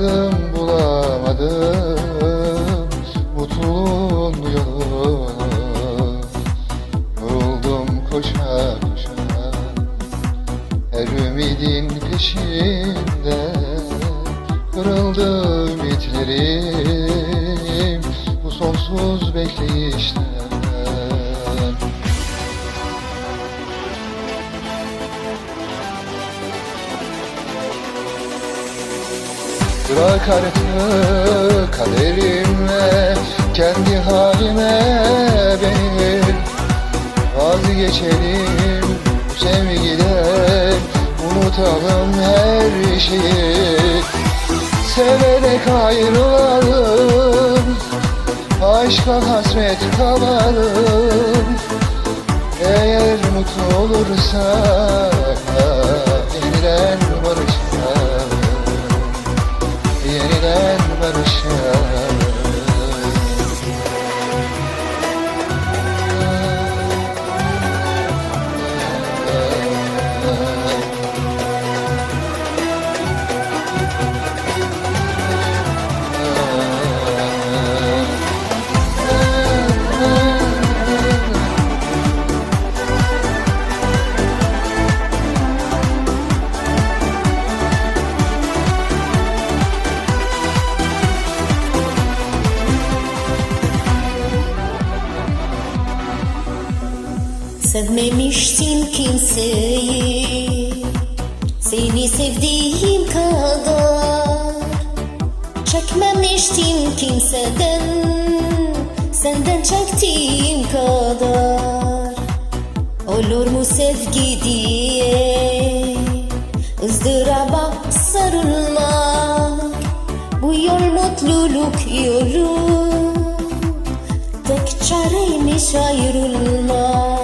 Aramadım bulamadım mutluluğun yolunu Yoruldum koşa koşa her ümidin peşinde. Kırıldı ümitlerim bu sonsuz bekleyişte Bırak artık kaderime Kendi halime beni. Vazgeçelim sevgiden Unutalım her şeyi. Severek ayrılalım Aşka hasret kalalım. Eğer mutlu olursak Sevmemiştin kimseyi. Seni sevdiğim kadar. Çekmemiştin kimseden. Senden çektiğim kadar. Olur mu sevgi diye? Izdıraba sarılmak Bu yol mutluluk yolu. Tek çareymiş ayrılmak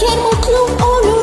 Jemu klub ulu